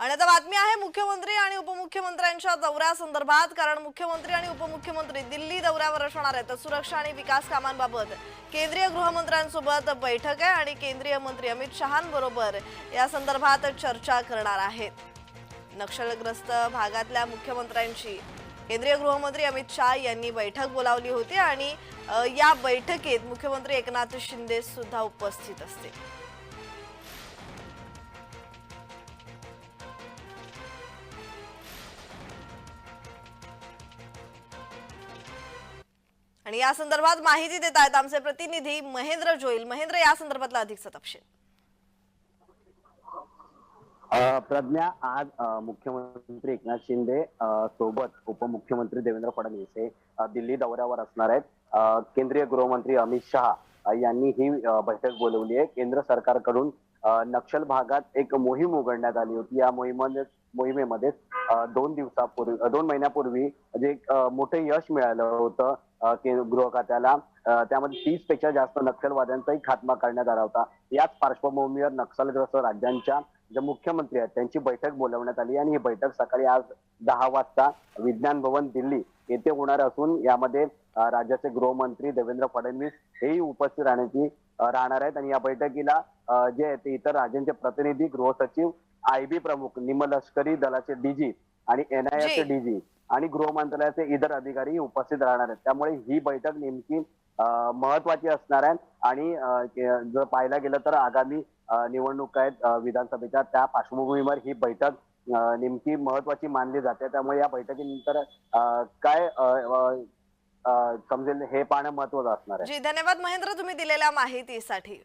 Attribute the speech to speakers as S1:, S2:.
S1: आणि आता बातमी आहे मुख्यमंत्री आणि उपमुख्यमंत्र्यांच्या दौऱ्यासंदर्भात कारण मुख्यमंत्री आणि उपमुख्यमंत्री दिल्ली दौऱ्यावर असणार आहेत. तर सुरक्षा आणि विकास कामांबाबत केंद्रीय गृहमंत्र्यांसोबत बैठक आहे आणि केंद्रीय मंत्री अमित शहांबरोबर या संदर्भात चर्चा करणार आहेत. नक्षलग्रस्त भागातल्या मुख्यमंत्र्यांची केंद्रीय गृहमंत्री अमित शहा यांनी बैठक बोलावली होती आणि या बैठकीत मुख्यमंत्री एकनाथ शिंदे सुद्धा उपस्थित असतील. आणि या संदर्भात माहिती देत आहेत आमचे प्रतिनिधी महेंद्र जोईल. महेंद्र या संदर्भातला अधिकचा तपशील.
S2: प्रज्ञा आज मुख्यमंत्री एकनाथ शिंदे सोबत उपमुख्यमंत्री देवेंद्र फडणवीस हे दिल्ली दौऱ्यावर असणार आहेत. केंद्रीय गृहमंत्री अमित शहा यांनी ही बैठक बोलवली आहे. केंद्र सरकारकडून नक्षल भागात एक मोहीम उघडण्यात आली होती. या मोहिमे मोहिमेमध्ये दोन दिवसापूर्वी दोन महिन्यापूर्वी जे एक, मोठं यश मिळालं होतं गृह खात्याला त्यामध्ये तीसपेक्षा जास्त नक्षलवाद्यांचाही खात्मा करण्यात आला होता. याच पार्श्वभूमीवर नक्षलग्रस्त राज्यांच्या जे मुख्यमंत्री आहेत त्यांची बैठक बोलवण्यात आली आणि ही बैठक सकाळी आज दहा वाजता विज्ञान भवन दिल्ली येथे होणार असून यामध्ये राज्याचे गृहमंत्री देवेंद्र फडणवीस हेही उपस्थित राहण्याची राहणार आहेत. आणि या बैठकीला जे ते इतर राज्यांचे प्रतिनिधी गृह सचिव आय बी प्रमुख निमलष्करी दलाचे डीजी आणि एनआयएचे. डीजी आणि गृह मंत्रालयाचे इतर अधिकारी उपस्थित राहणार आहेत. त्यामुळे ही बैठक नेमकी महत्वाची असणार आहे. आणि जर पाहायला गेलं तर आगामी निवडणूक आहेत विधानसभेच्या त्या पार्श्वभूमीवर ही बैठक नेमकी महत्वाची मानली जाते. त्यामुळे या बैठकीनंतर काय समजेल हे पाहणं महत्वाचं असणार आहे.
S1: जी धन्यवाद महेंद्र तुम्ही दिलेल्या माहितीसाठी.